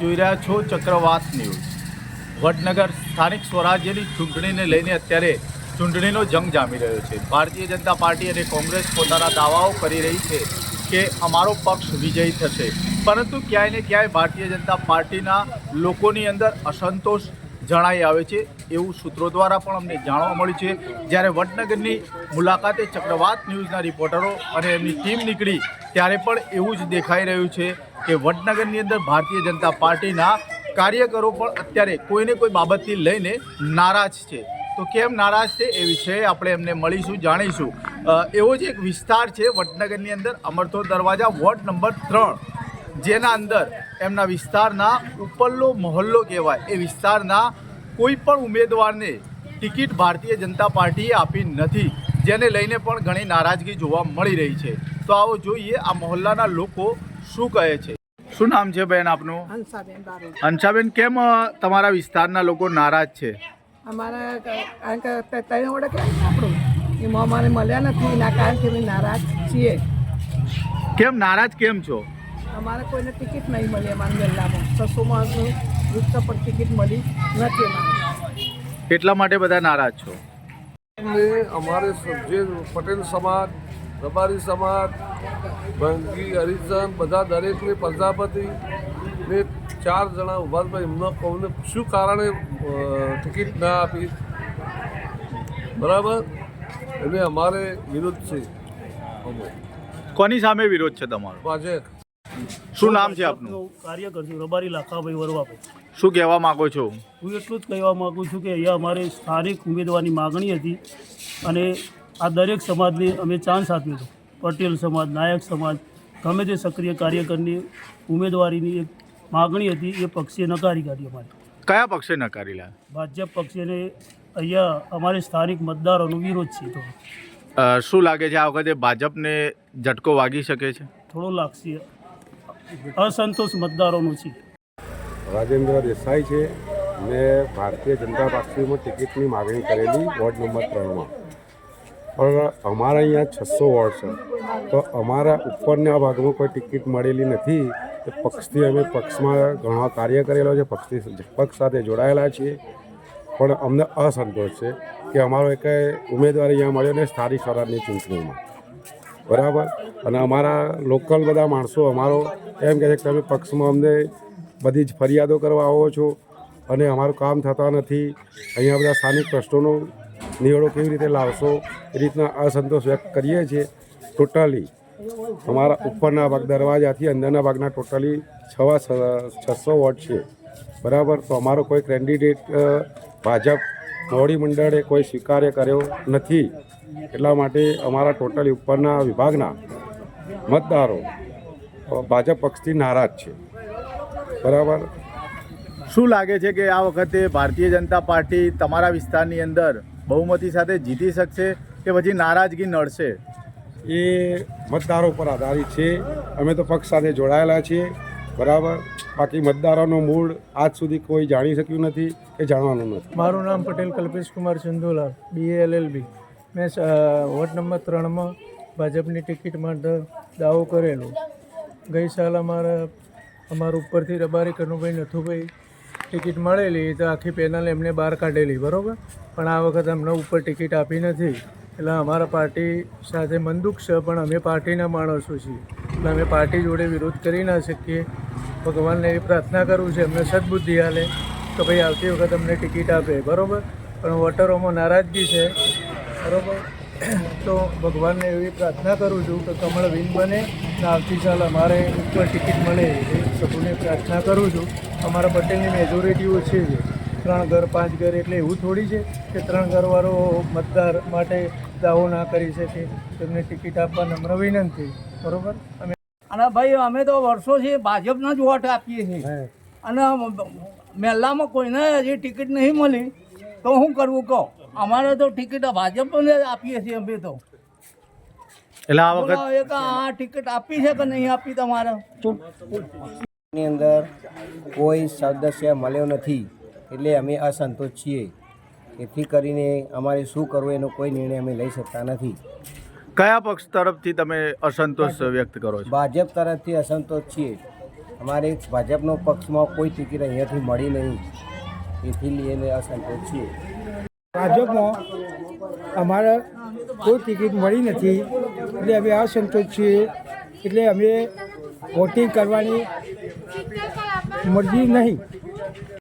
જોઈ રહ્યા છો ચક્રવાત ન્યૂઝ. વડનગર સ્થાનિક સ્વરાજ્યની ચૂંટણીને લઈને અત્યારે ચૂંટણીનો જંગ જામી રહ્યો છે. ભારતીય જનતા પાર્ટી અને કોંગ્રેસ પોતાના દાવાઓ કરી રહી છે કે અમારો પક્ષ વિજયી થશે. પરંતુ ક્યાંય ને ક્યાંય ભારતીય જનતા પાર્ટીના લોકોની અંદર અસંતોષ જણાઈ આવે છે એવું સૂત્રો દ્વારા પણ અમને જાણવા મળ્યું છે. જ્યારે વડનગરની મુલાકાતે ચક્રવાત ન્યૂઝના રિપોર્ટરો અને એમની ટીમ નીકળી ત્યારે પણ એવું જ દેખાઈ રહ્યું છે કે વડનગરની અંદર ભારતીય જનતા પાર્ટીના કાર્યકરો પણ અત્યારે કોઈને કોઈ બાબતથી લઈને નારાજ છે. તો કેમ નારાજ છે એ વિષয়ে આપણે એમને મળીશું, જાણીશું. એવો જ એક વિસ્તાર છે વડનગરની અંદર, અમરથો દરવાજા, વોર્ડ નંબર ત્રણ. જેના અંદર એમના વિસ્તારના ઉપરલો મહોલ્લો કહેવાય. એ વિસ્તારના કોઈ પણ ઉમેદવારને ટિકિટ ભારતીય જનતા પાર્ટીએ આપી નથી, જેને લઈને પણ ઘણી નારાજગી જોવા મળી રહી છે. તો આવો જોઈએ આ મહોલ્લાના લોકો શું કહે છે? શું નામ છે બેન આપનું? હંસાબેન બારોટ. હંસાબેન કેમ તમારા વિસ્તારના લોકો નારાજ છે? અમારા કારણ કે ત્રણ ઓળખ આપણું? એમાં અમારે મળ્યા નથી એના કારણથી અમે નારાજ છીએ. કેમ નારાજ કેમ છો? અમારે કોઈને ટિકિટ નહીં મળી અમારા મેલ્લામાં છસો માણસનું વૃક્ષ પર ટિકિટ મળી નથી અમારે. એટલા માટે બધા નારાજ છો? અમારે જે પટેલ સમાજ રબારી સમાજ ભંગી હરિજન બધા દરેકને પ્રજાપતિ ને ચાર જણા ઊભા હતા. એમનો કોને શું કારણે ટિકિટ ના આપી? બરાબર? એટલે અમારે વિરોધ છે. કોની સામે વિરોધ છે તમારો? ભાજપ શું નામ છે આપનું? કાર્ય કરશું રબારી લાખાભાઈ વરવાભાઈ શું કહેવા માગો છો? હું એટલું જ કહેવા માગું છું કે અહીંયા અમારે સ્થાનિક ઉમેદવારની માગણી હતી અને આ દરેક સમાજને અમે ચાન્સ આપ્યો હતો પટેલ સમાજ નાયક સમાજ ગમે તે સક્રિય કાર્યકરની ઉમેદવારીની એક માગણી હતી એ પક્ષે નકારી કાઢી અમારે. કયા પક્ષે નકારી લા? ભાજપ પક્ષેને અહીંયા અમારે સ્થાનિક મતદારોનો વિરોધ છે તો. શું લાગે છે આ વખતે ભાજપને ઝટકો વાગી શકે છે? થોડો લાગશે. અસંતોષ મતદારોનો છે. રાજેન્દ્ર દેસાઈ છે મેં ભારતીય જનતા પાર્ટીમાં ટિકિટની માગણી કરેલી વોર્ડ નંબર ત્રણમાં. પણ અમારા અહીંયા છસો વોર્ડ છે. તો અમારા ઉપરના ભાગમાં કોઈ ટિકિટ મળેલી નથી. તો પક્ષથી અમે પક્ષમાં ઘણો કાર્ય કરેલો છે. પક્ષથી પક્ષ સાથે જોડાયેલા છીએ. પણ અમને અસંતોષ છે કે અમારો એક ઉમેદવાર અહીંયા મળ્યો ને સ્થાનિક સ્વરાજની ચૂંટણીમાં. બરાબર? અને અમારા લોકલ બધા માણસો અમારો એમ કહે છે કે તમે પક્ષમાં અમને બધી જ ફરિયાદો કરવા આવો છો અને અમારું કામ થતા નથી. અહીંયા બધા સ્થાનિક પ્રશ્નોનો નિવેડો કેવી રીતે લાવશો? એ રીતના અસંતોષ વ્યક્ત કરીએ છીએ. ટોટલી અમારા ઉપરના ભાગ દરવાજાથી અંદરના ભાગના ટોટલી છવા છસો વોટ છે. બરાબર? તો અમારો કોઈ કેન્ડિડેટ ભાજપ મોડી મંડળે કોઈ સ્વીકાર્ય કર્યો નથી. એટલા માટે અમારા ટોટલી ઉપરના વિભાગના મતદારો ભાજપ પક્ષથી નારાજ છે. બરાબર? શું લાગે છે કે આ વખતે ભારતીય જનતા પાર્ટી તમારા વિસ્તારની અંદર બહુમતી સાથે જીતી શકશે? કે પછી નારાજગી નડશે. એ મતદારો પર આધારિત છે. અમે તો પક્ષ સાથે જોડાયેલા છીએ. બરાબર? બાકી મતદારોનો મૂળ આજ સુધી કોઈ જાણી શક્યું નથી કે જાણવાનું નથી. મારું નામ પટેલ કલ્પેશ કુમાર ચંદુલાલ બીએ એલએલબી મેં વોર્ડ નંબર ત્રણમાં ભાજપની ટિકિટ માટે દાવો કરેલો. ગઈ સાલ અમારા અમારા ઉપરથી રબારી કનુભાઈ નથુભાઈ ટિકિટ મળેલી તો આખી પેનલ એમને બહાર કાઢેલી બરાબર? પણ આ વખત અમને ઉપર ટિકિટ આપી નથી. એટલે અમારા પાર્ટી સાથે મંદુક છે, પણ અમે પાર્ટીના માણસો છીએ. એટલે અમે પાર્ટી જોડે વિરોધ કરી ના શકીએ. ભગવાનને એવી પ્રાર્થના કરું છે અમને સદબુદ્ધિ હાલે તો ભાઈ આવતી વખત અમને ટિકિટ આપે, બરાબર? પણ વોટરોમાં નારાજગી છે, બરાબર? તો ભગવાનને એવી પ્રાર્થના કરું છું કે કમળ વિન બને ને આવતી સાલ અમારે ઉપર ટિકિટ મળે. એ સૌને પ્રાર્થના કરું છું. અમારા પટેલની મેજોરિટીઓ છે છે. ત્રણ ઘર પાંચ ઘર એટલે એવું થોડી છે કે ત્રણ ઘરવાળો મતદાર માટે દાવો ના કરી શકે. તેમને ટિકિટ આપવા નમ્ર વિનંતી બરાબર? અમે અને ભાઈ અમે તો વર્ષોથી ભાજપના જ વોટ આપીએ છીએ. અને મહેલામાં કોઈને હજી ટિકિટ નહીં મળી તો શું કરવું કહો? અમારે તો ટિકિટ ભાજપને જ આપીએ છીએ અમે તો. એટલે આ વખત એક આ ટિકિટ આપી છે કે નહીં આપી તમારે? ની અંદર કોઈ સદસ્ય મળ્યો નથી. એટલે અમે અસંતોષ છીએ. એથી કરીને અમારે શું કરવું એનો કોઈ નિર્ણય અમે લઈ શકતા નથી. કયા પક્ષ તરફથી તમે અસંતોષ વ્યક્ત કરો છો? ભાજપ તરફથી અસંતોષ છીએ. અમારે ભાજપનો પક્ષમાં કોઈ ટિકિટ અહીંયાથી મળી નહીં. એથી લઈને અસંતોષ છીએ. ભાજપમાં અમારે કોઈ ટિકિટ મળી નથી. એટલે અમે અસંતોષ છીએ. એટલે અમે વોટિંગ કરવાની મરજી નહીં.